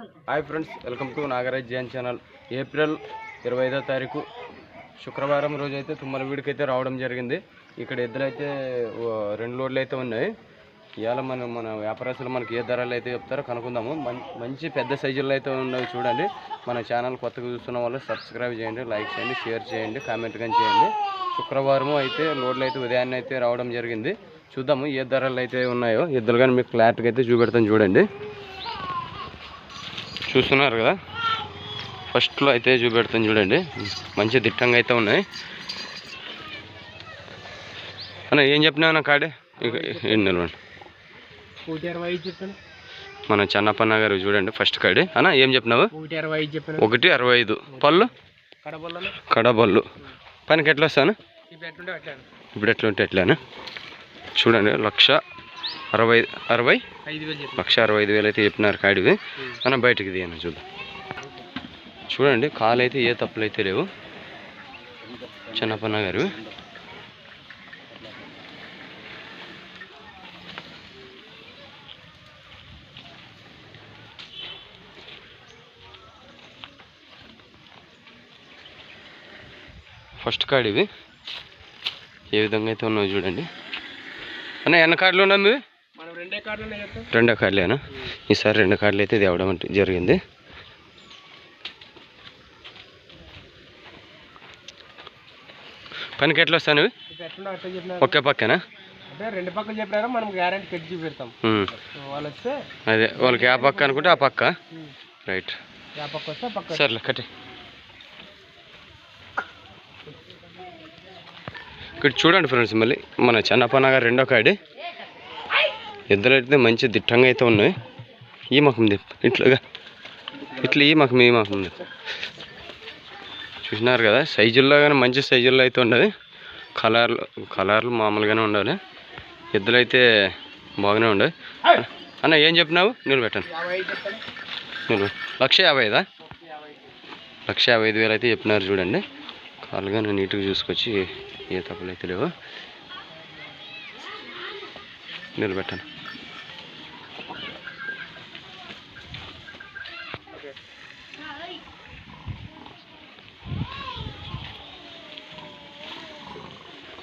Hi friends welcome to Nagaraj Jain channel. April ఇరవై ఐదో తారీఖు శుక్రవారం రోజు అయితే తుమ్మలవీడికి అయితే రావడం జరిగింది. ఇక్కడ ఎద్దులు అయితే రెండు లోడ్లు అయితే ఉన్నాయి. ఇవాళ మనం మన వ్యాపారస్తులు మనకి ఏ ధరలు అయితే చెప్తారో కనుక్కుందాము. మంచి పెద్ద సైజుల్లో అయితే ఉన్నవి చూడండి. మన ఛానల్ కొత్తగా చూస్తున్న వాళ్ళు సబ్స్క్రైబ్ చేయండి లైక్ చేయండి షేర్ చేయండి కామెంట్ కానీ చేయండి. శుక్రవారం అయితే లోడ్లు అయితే ఉదయాన్నే అయితే రావడం జరిగింది. చూద్దాము ఏ ధరలు అయితే ఉన్నాయో. ఇద్దరు కానీ మీకు క్లారిటీగా అయితే చూపెడతాను చూడండి. చూస్తున్నారు కదా. ఫస్ట్లో అయితే చూపెడతాను చూడండి. మంచి దిట్టంగా అయితే ఉన్నాయి. అన్న ఏం చెప్పినా అన్న కాడే? ఏం నిలవండి మన చెన్నప్పన్న గారు చూడండి ఫస్ట్ కాడి. అన్న ఏం చెప్పినావు? ఒకటి అరవై ఐదు. పళ్ళు? కడబళ్ళు పనికి ఎట్లా వస్తాను ఎట్లుంటే ఇప్పుడు ఎట్లా ఉంటే ఎట్లాను చూడండి లక్ష అరవై అరవై? లక్ష అరవై ఐదు వేలు అయితే చెప్పినారు కాడివి. అన్న బయటికి తీయను చూద్దాం. చూడండి కాలు అయితే ఏ తప్పులు అయితే లేవు. చిన్నపన్న గారు ఫస్ట్ కార్డ్ ఇవి ఏ విధంగా అయితే ఉన్నాయో చూడండి. అన్న ఎన్న కార్డులు ఉన్నాయి రెండే కార్డులేనా ఈసారి రెండు కార్డులు అయితే తేవడం అంటే జరిగింది. పనికి ఎట్లా వస్తాను ఒకే పక్కనా? రెండు పక్కలు చెప్పినారు మనం గ్యారంటీ చూపెడతాం. వాళ్ళు వస్తే అదే వాళ్ళకి ఆ పక్క అనుకుంటే ఆ పక్క. రైట్. ఆ పక్క వస్తే ఆ పక్క. సర్లే కట్టి. ఇక్కడ చూడండి ఫ్రెండ్స్ మళ్ళీ మన చెన్నప్పన్న గారు రెండో కాడి ఇద్దరు అయితే మంచి దిట్టంగా అయితే ఉన్నాయి ఈ మకం దిప్ ఇట్లాగా. ఇట్లా ఈ మకం ఈ మకం చూసినారు కదా సైజుల్లో కానీ మంచి సైజుల్లో అయితే ఉండదు కలర్లు కలర్లు మామూలుగానే ఉండాలి. ఎద్దులు అయితే బాగానే ఉండదు అన్న ఏం చెప్పినావు? నిలబెట్టాను లక్ష యాభై ఐదా? లక్ష యాభై ఐదు వేలు అయితే చెప్పినారు చూడండి. కాలుగా నేను నీట్గా చూసుకొచ్చి ఏ తప్పులు అయితే లేవు. నిలబెట్టాను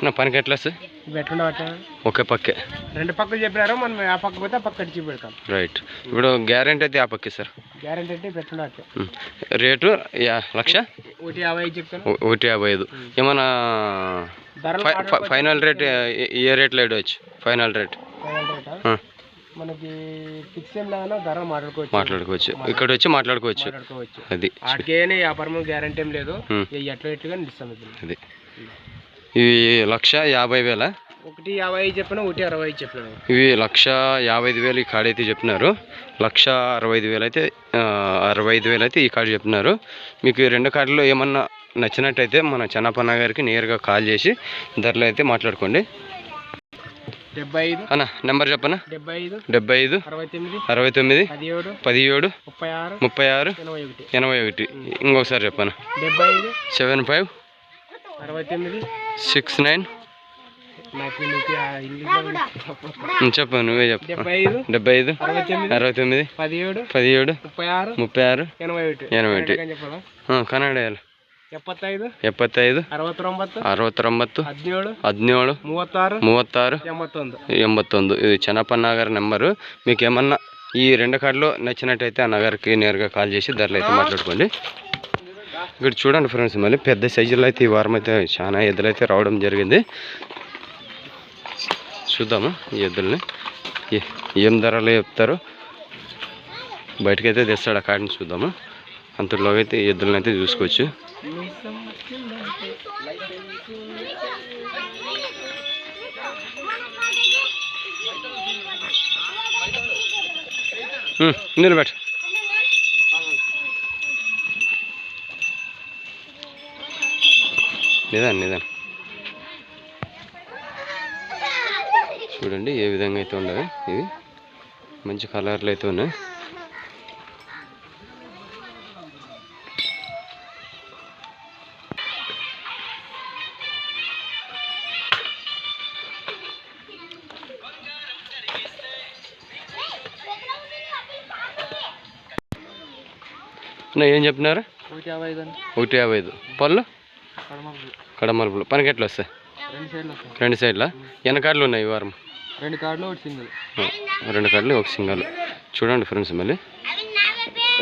నా పనికి ఎట్లా ఒకే పక్కే. రెండు పక్కలు చెప్పినారు మనం ఆ పక్క పోతే ఆ పక్క కట్టి చూపెడతాం. రైట్. ఇప్పుడు గ్యారెంటీ అయితే ఆ పక్కే సార్. గ్యారంటీ అంటే అట్లా. ఉం. రేటు యా లక్ష? ఒకటి యాభై ఐదు చెప్తాను. ఒకటి యాభై ఐదు. ఏమన్నా ఫైనల్ రేట్ ఏ- రేట్లో ఇవ్వచ్చు ఫైనల్ రేట్. మనకి ఫిక్స్ ఏం లేదన్నా ధర మాట్లాడుకోవచ్చు. మాట్లాడుకోవచ్చు. ఇక్కడ వచ్చి మాట్లాడుకోవచ్చు. అది. వ్యాపారం గ్యారంటీ ఏం లేదు. ఎట్లా ఎట్లుగా ఇది అది. ఇవి లక్ష యాభై వేల. ఒకటి యాభై ఐదు చెప్పిన ఒకటి అరవై ఐదు చెప్పిన ఇవి లక్ష యాభై ఐదు వేలు ఈ కార్డు అయితే చెప్పినారు. లక్ష అరవై ఐదు వేలు అయితే అరవై ఐదు వేలు అయితే ఈ కార్డు చెప్పినారు. మీకు ఈ రెండు కార్డులో ఏమన్నా నచ్చినట్టయితే మన చెన్నపన్న గారికి నేరుగా కాల్ చేసి ధరలు అయితే మాట్లాడుకోండి. డెబ్బై ఐదు. అన్న నెంబర్ చెప్పనా? డెబ్బై ఐదు. డెబ్బై ఐదు. అరవై తొమ్మిది. అరవై తొమ్మిది. పదిహేడు. పదిహేడు. ముప్పై ఆరు. ముప్పై ఆరు. ఎనభై ఒకటి. ఎనభై ఒకటి. ఇంకొకసారి చెప్పనా? డెబ్బై ఐదు. Seven five. Six nine. చెప్పు నువ్వే చెప్పు. డెబ్బై ఐదు. అరవై తొమ్మిది. పదిహేడు. పదిహేడు. ముప్పై ఆరు. ముప్పై ఆరు. ఎనభై ఒకటి. కన్నడ ఒకటి. కన్నడయాలి. ಎಪ್ಪತ್ತೈದು ಎಪ್ಪತ್ತೈದು ಅರವತ್ತೊಂಬತ್ತು ఇది ಹದಿನೇಳು నగర్ నెంబరు. మీకు ఏమన్నా ఈ రెండు కార్డులో నచ్చినట్టయితే ఆ నగర్కి నేరుగా కాల్ చేసి ధరలు అయితే మాట్లాడుకోండి. ఇక్కడ చూడండి ఫ్రెండ్స్ మళ్ళీ పెద్ద సైజులో అయితే ఈ వారం అయితే చాలా ఎద్దులు అయితే రావడం జరిగింది. చూద్దాము ఈ ఎద్దుల్ని? ఏ- ఏం ధరలు చెప్తారో? బయటకైతే తెస్తాడు ఆ కాడిని చూద్దాము? అంతలోకి అయితే ఎద్దులను అయితే చూసుకోవచ్చు. నిలబెట్టు నిదాన్ నిదాన్. చూడండి ఏ విధంగా అయితే ఉండవు ఇవి మంచి కలర్లు అయితే ఉన్నాయి. ఏం చెప్తున్నారు? ఒకటి యాభై ఐదు. పళ్ళు? కడమలుపులు పనికి ఎట్లా వస్తాయి? రెండు సైడ్లు సైడ్లా? వెనకాడలు ఉన్నాయి ఈ వారం? రెండు కార్డులు ఒకటి సింగిల్. రెండు కార్డులు ఒక సింగల్. చూడండి ఫ్రెండ్స్ మళ్ళీ.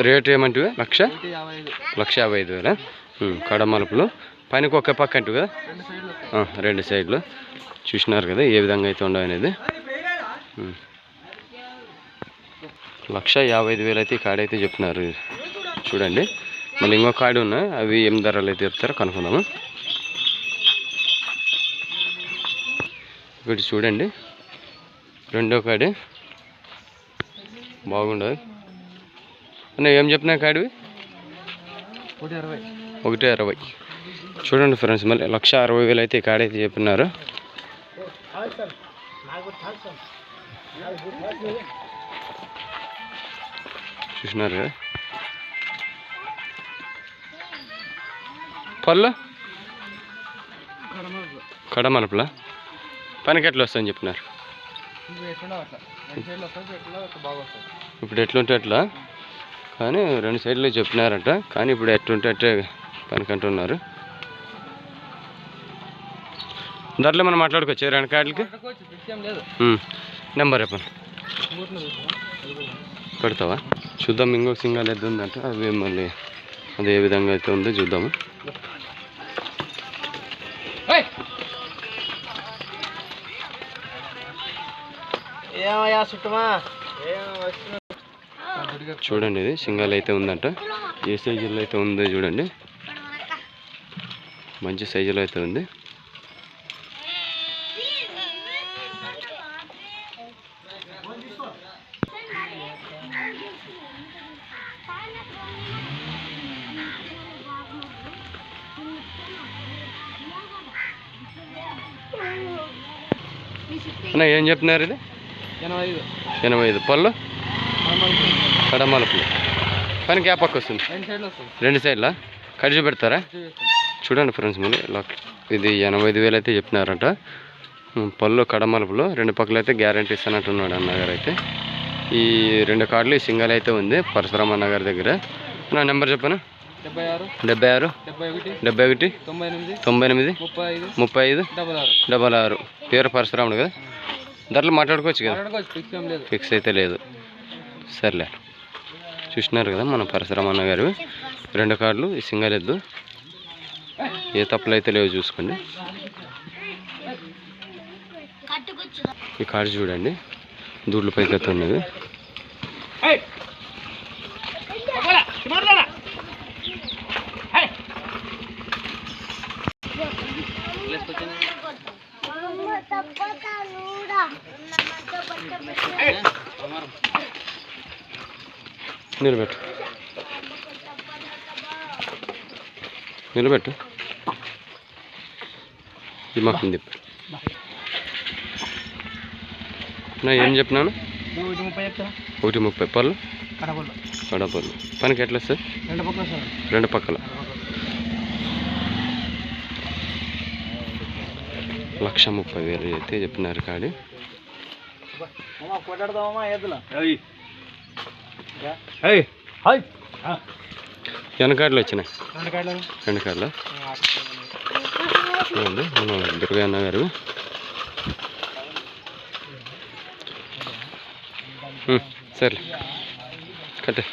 రేట్ ఏమంటివి? లక్ష? లక్ష యాభై ఐదు వేల? కడమలుపులు పైనకి ఒకే పక్క అంటు కదా రెండు సైడ్లు. చూసినారు కదా ఏ విధంగా అయితే ఉండవు అనేది. లక్ష యాభై ఐదు వేలు అయితే ఈ కాడ అయితే చెప్తున్నారు. చూడండి. మళ్ళీ ఇంకో కాడి ఉన్నాయి. అవి ఏం ధరలు అయితే చెప్తారో కనుక్కుందాము. ఒకటి చూడండి. రెండో కాడి. బాగుండదు. అన్న ఏం చెప్పినా కాడివి? ఒకటి అరవై. ఒకటి అరవై. చూడండి ఫ్రెండ్స్ మళ్ళీ లక్ష అరవై వేలు అయితే ఈ కాడ అయితే చెప్పినారు. చూసినారు కదా? పళ్ళు? కడమలు కడమలుపులా పనికి ఎట్లా వస్తాయని చెప్పినారు. ఇప్పుడు ఎట్లుంటే అట్లా. కానీ రెండు సైడ్లు చెప్పినారట. కానీ ఇప్పుడు ఎట్లుంటే అట్టే పనికి అంటున్నారు ధరలో మనం మాట్లాడుకోవచ్చు రెండు కార్డులకి. నెంబర్ చెప్పండి పెడతావా? చూద్దాం ఇంకొక సింగల్ ఎంత ఉందంటే అవి మళ్ళీ అది ఏ విధంగా అయితే ఉందో చూద్దాము. చూడండి ఇది సింగల్ అయితే ఉందంట. ఏ సైజులో అయితే ఉందో చూడండి. మంచి సైజులో అయితే ఉంది. అన్న ఏం చెప్తున్నారు ఇది? ఎనభై ఐదు. పళ్ళు? కడమలు కడమలుపులు పనికి ఏ పక్క వస్తుంది. రెండు సైడ్లు కడిచి పెడతారా. చూడండి ఫ్రెండ్స్ మళ్ళీ లక్- ఇది ఎనభై ఐదు వేలు అయితే చెప్పినారంట పళ్ళు కడమలుపులు రెండు పక్కల అయితే గ్యారంటీ ఇస్తానంటున్నాడు అన్నగారు అయితే. ఈ రెండు కార్డులు ఈ సింగల్ అయితే ఉంది పరశురామ అన్నగారి దగ్గర. నా నెంబర్ చెప్పను? డెబ్బై ఆరు డెబ్బై ఒకటి తొంభై ఎనిమిది ముప్పై ఐదు డబల్ ఆరు. పేరు పరశురాముడు కదా? ధరలు మాట్లాడుకోవచ్చు కదా? ఫిక్స్ అయితే లేదు. సర్లే. చూసినారు కదా మన పరశురామ అన్న గారు. రెండు కార్డులు ఈ సింగల్ ఎద్దు. ఏ తప్పులు అయితే లేవు చూసుకోండి. ఈ కార్డు చూడండి. దూడ్ల పైకి ఉన్నది. నిలబెట్టు. నిలబెట్టు. ఈ మాకు తిప్పు నా ఏం చెప్పినాను? ఒకటి ముప్పై పళ్ళు. కడపళ్ళు. పనికి ఎట్లా వస్తుంది రెండు పక్కల సార్. రెండు పక్కల. లక్ష ముప్పై వేలు అయితే చెప్పినారు కాడి వెనకాడలు వచ్చినాయి? చూడండి మన దుర్గా అన్న గారు. సర్లే. కట్టే.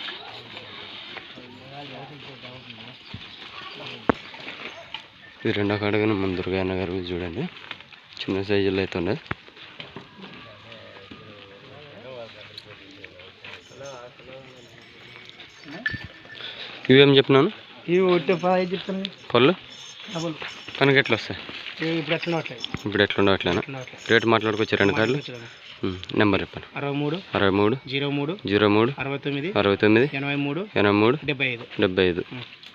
ఇది రెండో కాడగానే మన దుర్గా అన్న గారు చూడండి. చిన్న సైజులో అయితే ఉన్నది. ఇవేం చెప్పినాను? ఇవి ఒకటి పదహైదు చెప్తాను పళ్ళు? పనికి ఎట్లా వస్తాయి? ఇప్పుడు ఎట్లా ఇప్పుడు ఎట్లా అట్లేదు రేట్ మాట్లాడుకోవచ్చు రెండు కార్డులు ఉమ్, నెంబర్ చెప్పండి. అరవై మూడు అరవై మూడు జీరో మూడు జీరో మూడు అరవై తొమ్మిది అరవై తొమ్మిది ఎనభై మూడు ఎనభై మూడు డెబ్బై ఐదు డెబ్బై ఐదు.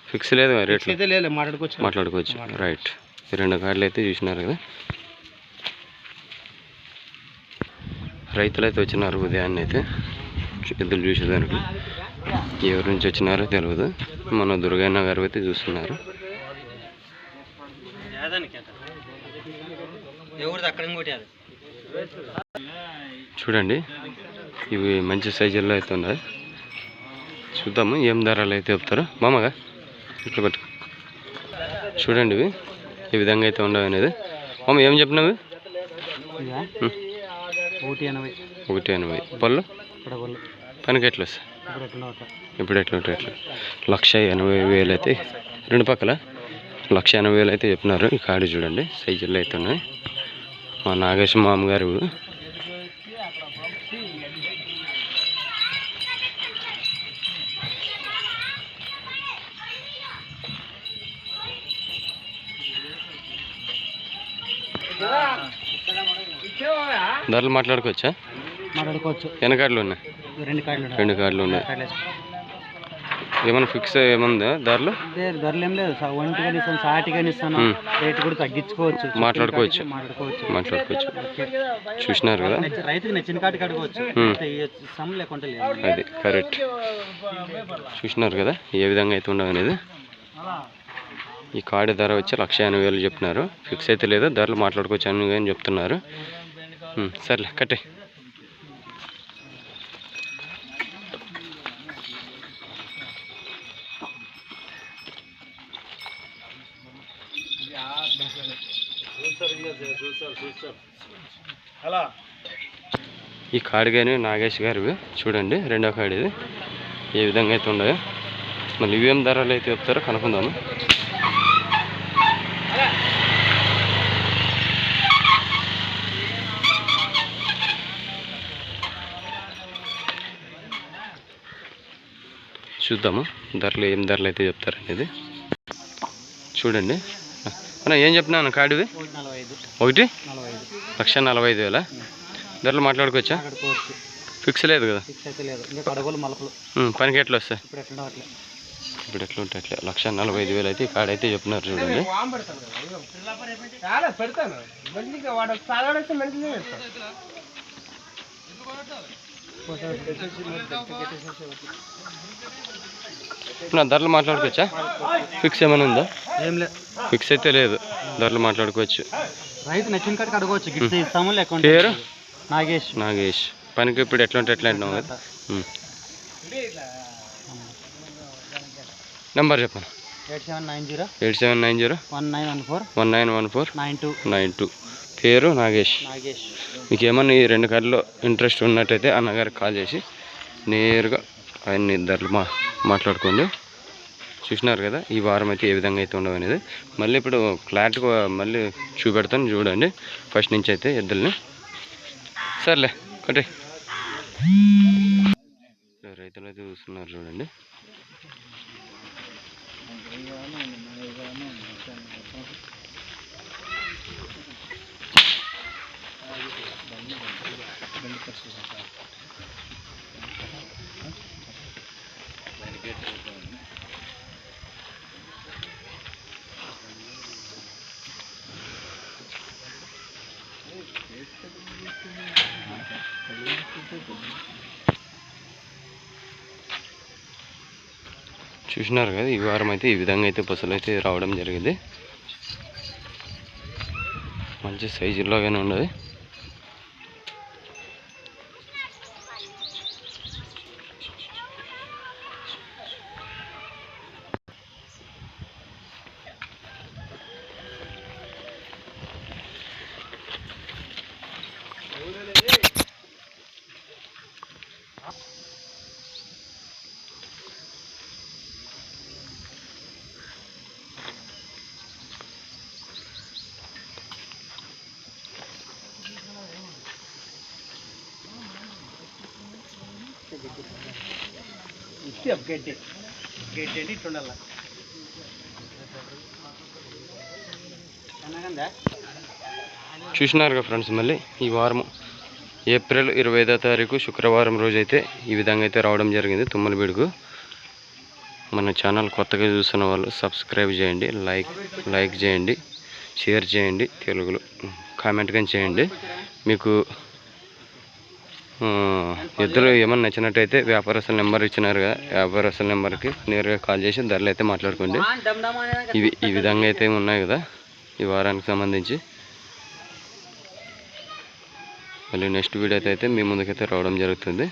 ఫిక్స్ లేదు రేట్లు మాట్లాడుకోవచ్చు. మాట్లాడుకోవచ్చు. రైట్. రెండు కార్డులు అయితే చూసినారు కదా. రైతులు అయితే వచ్చినారు ఉదయాన్నే అయితే. ఎద్దులు చూసేదానికి. ఎవరి నుంచి వచ్చినారో తెలియదు మన దుర్గన్న గారు అయితే చూస్తున్నారు. చూడండి. ఇవి మంచి సైజుల్లో అయితే ఉన్నాయి. చూద్దాము ఏం ధరలు అయితే చెప్తారో. మామగా ఇట్లా పెట్టు. చూడండి ఇవి. ఈ విధంగా అయితే ఉండవు అనేది. మామ ఏం చెప్పినావు. ఒకటి ఎనభై. ఒకటి ఎనభై. పళ్ళు? పనికి ఎట్లా వస్తాయి? ఇప్పుడు ఎట్లా ఉంటాయి? ఎట్లా లక్ష ఎనభై వేలు అయితే రెండు పక్కల? లక్ష ఎనభై వేలు అయితే చెప్పినారు. ఈ కాడి చూడండి సైజుల్లో అయితే ఉన్నాయి. మా నాగేశ్ మామగారు. ధరలు మాట్లాడుకోవచ్చా? మాట్లాడుకోవచ్చు. ఉన్నాయి? రెండు కార్డులు ఉన్నాయి. రెండు కార్డులు ఉన్నాయి. కార్డులు వేసుకో. ఏమైనా ఫిక్స్ ఏముందా ధరలు? ధరలు ఏం లేదు ఇస్తాను సాటిగా ఇస్తాను. రేటు కూడా తగ్గించుకోవచ్చు. మాట్లాడుకోవచ్చు. మాట్లాడుకోవచ్చు. మాట్లాడుకోవచ్చు. చూసినారు కదా? రైతుకి నచ్చిన కాటికి అడగవచ్చు లేదు. అది కరెక్ట్. చూసినారు కదా? ఏ విధంగా అయితే ఉండవు అనేది? ఈ కాడి ధర వచ్చి లక్ష ఎనభై వేలు చెప్తున్నారు ఫిక్స్ అయితే లేదు. ధరలు మాట్లాడుకోవచ్చు అని చెప్తున్నారు. సర్లే కట్టే. ఈ కాడి కానీ నాగేష్ గారివి చూడండి రెండో కాడిది ఏ విధంగా అయితే ఉన్నాయో. మళ్ళీ ఇవేం ధరలు అయితే చెప్తారో కనుక్కుందాము. చూద్దాము. ధరలు ఏం ధరలు అయితే చెప్తారు అనేది చూడండి. అన్న ఏం చెప్పినా కాడివి? ఒకటి? లక్ష నలభై ఐదు వేల? ధరలు మాట్లాడుకోవచ్చా? ఫిక్స్ లేదు కదా? పనికి ఎట్లా వస్తాయి? ఇప్పుడు ఎట్లా ఉంటాయి అట్లా. లక్ష నలభై ఐదు వేలు అయితే ఈ కాడ అయితే చెప్తున్నారు చూడండి. పెడతాను. నా ధరలు మాట్లాడుకోవచ్చా? ఫిక్స్ ఏమైనా ఉందా? ఏం లేదు ఫిక్స్ అయితే లేదు. ధరలు మాట్లాడుకోవచ్చు. రైతు నచ్చిన కాడికి అడగవచ్చు. ఇస్తాము లేకుంటే? పేరు? నాగేష్. నాగేష్. పనికి ఇప్పుడు ఎట్లా ఉంటే ఎట్లా అంటున్నావు కదా. నెంబర్ చెప్పండి eight seven nine zero. Eight seven nine zero. One nine one four. One nine one four. Nine two. Nine two. పేరు నాగేష్. నాగేష్. మీకు ఏమన్నా ఈ రెండు కార్డులో ఇంట్రెస్ట్ ఉన్నట్టయితే అన్నగారికి కాల్ చేసి నేరుగా ఆయన్ని ధరలు మా మాట్లాడుకోండి. చూసినారు కదా ఈ వారం అయితే ఏ విధంగా అయితే ఉండవు అనేది. మళ్ళీ ఇప్పుడు క్లారిటీగా మళ్ళీ చూపెడతాను చూడండి. ఫస్ట్ నుంచి అయితే ఎద్దుల్ని సర్లే కట్టే. రైతులు అయితే చూస్తున్నారు చూడండి. చూసినారు కదా ఈ వారం అయితే ఈ విధంగా అయితే బస్సులు అయితే రావడం జరిగింది. మంచి సైజుల్లోగానే ఉన్నది. ఇచ్చి గడ్డి. గడ్డి అంటే ఇట్లా ఉండాల? ఫ్రెండ్స్ మళ్ళీ ఈ వారం ఏప్రిల్ ఇరవై ఐదో తారీఖు శుక్రవారం రోజు అయితే ఈ విధంగా అయితే రావడం జరిగింది తుమ్మలబీడుకు మన ఛానల్ కొత్తగా చూస్తున్న వాళ్ళు సబ్స్క్రైబ్ చేయండి లైక్ లైక్ చేయండి షేర్ చేయండి తెలుగులో కామెంట్ కానీ చేయండి. మీకు ఎద్దులు ఏమన్నా నచ్చినట్టయితే వ్యాపారస్తుల నెంబర్ ఇచ్చినారు కదా వ్యాపారస్తుల నెంబర్కి నేరుగా కాల్ చేసి ధరలు అయితే మాట్లాడుకోండి. ఇవి ఈ విధంగా అయితే ఉన్నాయి కదా ఈ వారానికి సంబంధించి. మళ్ళీ నెక్స్ట్ వీడియో అయితే మీ ముందుకైతే రావడం జరుగుతుంది.